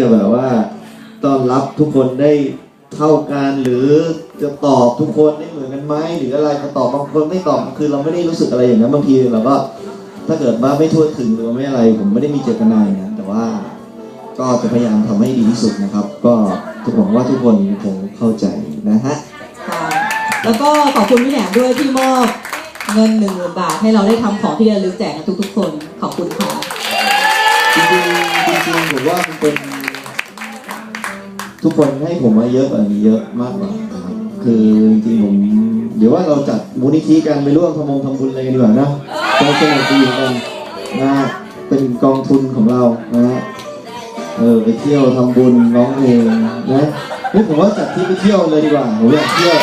จะแบบว่าต้อนรับทุกคนได้เท่ากันหรือจะตอบทุกคนได้เหมือนกันไหมหรืออะไรก็ตอบบางคนไม่ตอบคือเราไม่ได้รู้สึกอะไรอย่างนั้นบางทีเราก็ถ้าเกิดว่าไม่ทั่วถึงหรือว่าไม่อะไร ผมไม่ได้มีเจตนาอย่างนั้นแต่ว่าก็จะพยายามทำให้ดีที่สุดนะครับ ก็ทุกหวังว่าทุกคนคงเข้าใจนะฮะค่ะแล้วก็ขอบคุณพี่แหนมด้วยที่มอบเงินหนึ่งหมื่นบาท ให้เราได้ทำของที่ระลึกแจกกับทุกๆ คนขอบคุณค่ะจริงๆจริงๆผมว่ามันเป็น ทุกคนให้ผมมาเยอะกว่านี้เยอะมากกว่านะครับคือจริงๆผมเดี๋ยวว่าเราจัดมูลนิธิกันไปร่วมทำมงทำบุญอะไรกันดีกว่านะกองสนุกดีกันนะเป็นกองทุนของเรานะฮะเออไปเที่ยวทำบุญร้องเพลงนะเฮ้ยผมว่าจัดที่ไปเที่ยวเลยดีกว่าผมอยากเที่ยว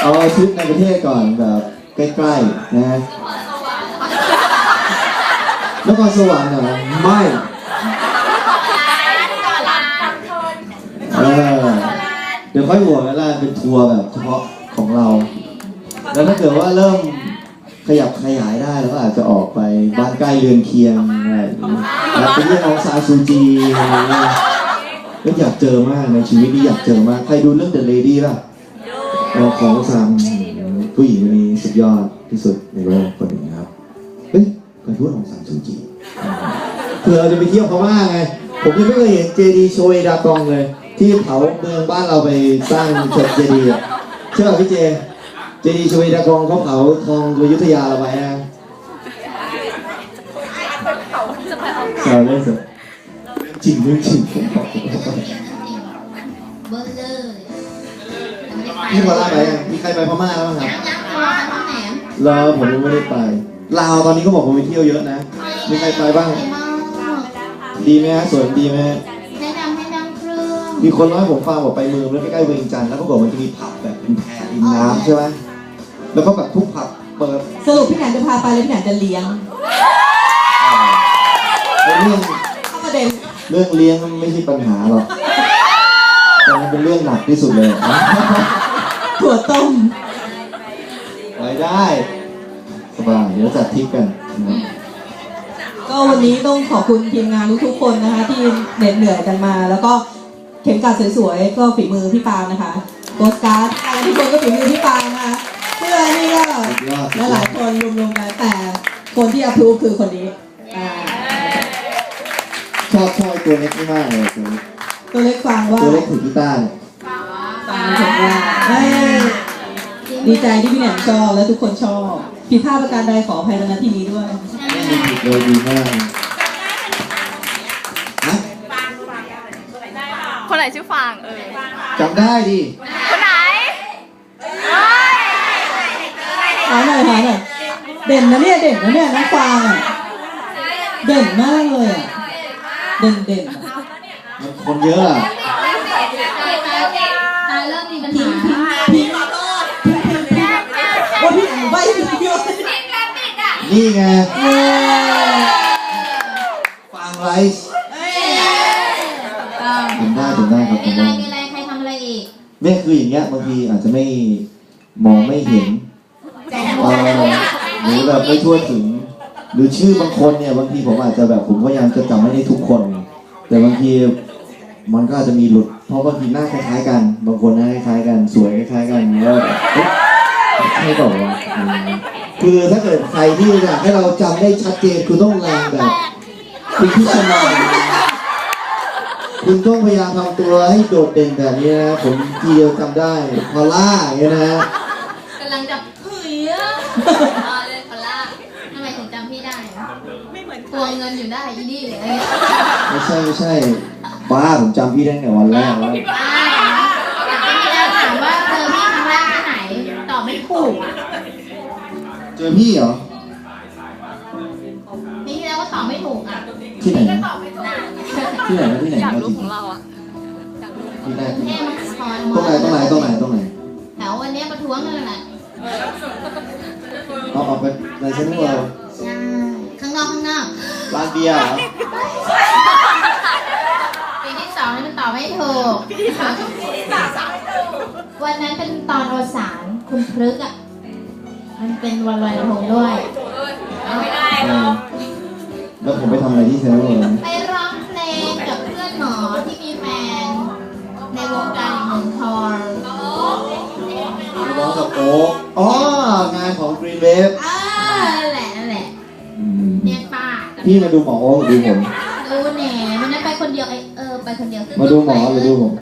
เอาทริปในประเทศก่อนแบบใกล้ๆนะฮะนครสวรรค์เหรอไม่ เออเดี๋ยว ค่อยหัวกันละเป็นทัวร์แบบเฉพาะของเรา แล้วถ้าเกิดว่าเริ่มขยับขยายได้เราก็อาจจะออกไปบ้านใกล้เรือนเคียงอะไรอย่างนี้อยากไปเยี่ยมน้องซาซูจีอะไรอย่างเงี้ยก็อยากเจอมากในชีวิตนี้อยากเจอมาก ใครดูเรื่อง The Lady ป่ะเออของซานผู้หญิงคนนี้สุดยอดที่สุดในโลกคนหนึ่งครับ เฮ้ยการพูดของซานซูจีเผื่อเราจะไปเที่ยวพม่าไง ผมยังไม่เคยเห็นเจดีโชเอดากองเลย ที่เผาเมืองบ้านเราไปสร้างเสร็จเจดีย์อะใช่ป่ะพี่เจ เจดีย์โชเอดากองเขาเผาทองอยุธยาเราไปนะแซวเล่นสิจริงเรื่องจริงผมบอกเบอร์เลยพี่พอล่าไปยังมีใครไปพม่าแล้วบ้างครับยังยังรอน้องแหนมลาวผมยังไม่ได้ไปลาวตอนนี้ก็บอกผมไปเที่ยวเยอะนะ มีใครไปบ้างไปมากดีไหมฮะสวยดีไหมฮะ มีคนเล่าให้ผมฟังบอกไปเมืองแล้วใกล้ๆเวียงจันทร์แล้วปรากฏมันจะมีผับแบบเป็นแพริมน้ำใช่ไหมแล้วก็แบบทุกผับเปิดสรุปพี่แหนมจะพาไปหรือพี่แหนมจะเลี้ยงเป็นเรื่องเข้าประเด็นเรื่องเลี้ยงมันไม่ใช่ปัญหาหรอกแต่มันเป็นเรื่องหนักที่สุดเลยถั่วต้มไปได้สบายเดี๋ยวจัดทริปกันนะครับ ก็วันนี้ต้องขอบคุณทีมงานทุกๆคนนะคะที่เหน็ดเหนื่อยกันมาแล้วก็ เข็มกลัดสวยๆก็ฝีมือพี่ปาล์มนะคะโปสการ์ดอะไรทุกคนก็ฝีมือพี่ปาล์มนะคะเพื่อนี่ก็สุดยอดและหลายคนรวมๆกันแต่คนที่อ p พ o v e คือคนนี้อ่าชอบชอบตัวเล็กมากเลยตัวเล็กตัวเล็กฟังว่าตัวเล็กถือกีตาร์เนี่ยฟังถึงว่าเอ้ยดีใจที่พี่แหนมชอบและทุกคนชอบผิดพลาดประการใดขออภัยในที่นี้ด้วยไม่มีผิดเลยดีมาก คนไหนชื่อฟางเออจำได้ดิคนไหนหาหน่อยหาหน่อยเด่นนะเนี่ยเด่นนะเนี่ยน้องฟางอะเด่นมากเลยอะเด่นเด่นอะมันคนเยอะอะตาเริ่มมีปัญหาพี่ขอโทษว่าพี่แอบใบผิดเยอะนี่ไงเออฟังไรส์ ทำได้ทำได้ครับมีทำอะไรได้มีอะไรใครทำอะไรอีกเนี่ยคืออย่างเงี้ยบางทีอาจจะไม่มองไม่เห็นเออหรือแบบไม่ทั่วถึง หรือชื่อบางคนเนี่ยบางทีผมอาจจะแบบผมพยายามจะจำไม่ได้ทุกคน แต่บางทีมันก็อาจจะมีหลุด เพราะบางทีหน้าคล้ายๆกัน บางคนหน้าคล้ายๆกัน สวยคล้ายๆกันแล้วเอ๊ะใช่เปล่าวะอืมคือถ้าเกิดใครที่อยากให้เราจำได้ชัดเจนคุณต้องแรงแบบคุณพิชนา คุณต้องพยายามทำตัวให้โดดเด่นแบบนี้นะผมทีเดียวจำได้พอลล่าอย่างเงี้ยนะกำลังจะเฮ้ยอะอ๋อเล่นพลาทำไมถึงจำพี่ได้ไม่เหมือนทวงเงินอยู่ได้อีนี่เลยไม่ใช่ไม่ใช่บ้าผมจำพี่ได้ตั้งแต่วันแรกแล้วได้แล้วถามว่าเจอพี่ครั้งแรกที่ไหนตอบไม่ถูกเจอพี่เหรอนี่แล้วก็ตอบไม่ถูกอะที่ไหนนะ ที่ไหนนะที่ไหนอยากนะรู้ของเราอะที่ไหนที่ไหนแม่มาคอนตรงไหนตรงไหนตรงไหนตรงไหนแถววันนี้ประท้วงนั่นแหละเอาออกไปในเซ็นทรัลเวิลด์ใช่ข้างนอกข้างนอกร้านเบียร์เหรอปีที่สองนี่มันตอบไม่ถูกวันนั้นเป็นตอนอวสานคุณพฤกษ์อะมันเป็นวันลอยกระทงด้วยเออแล้วผมไปทำอะไรที่เซ็นทรัลเวิลด์ ไป งหนึ่งทองดูน้องกับโอ๊กอ๋องานของ Green Wave อ่านั่นแหละนั่นแหละอืมเนี่ยป้าพี่มาดูหมอโอ๊กหรือดูผมดูแหน่มันนั้นไปคนเดียวไอเออไปคนเดียว มาดูหมอหรือดูผม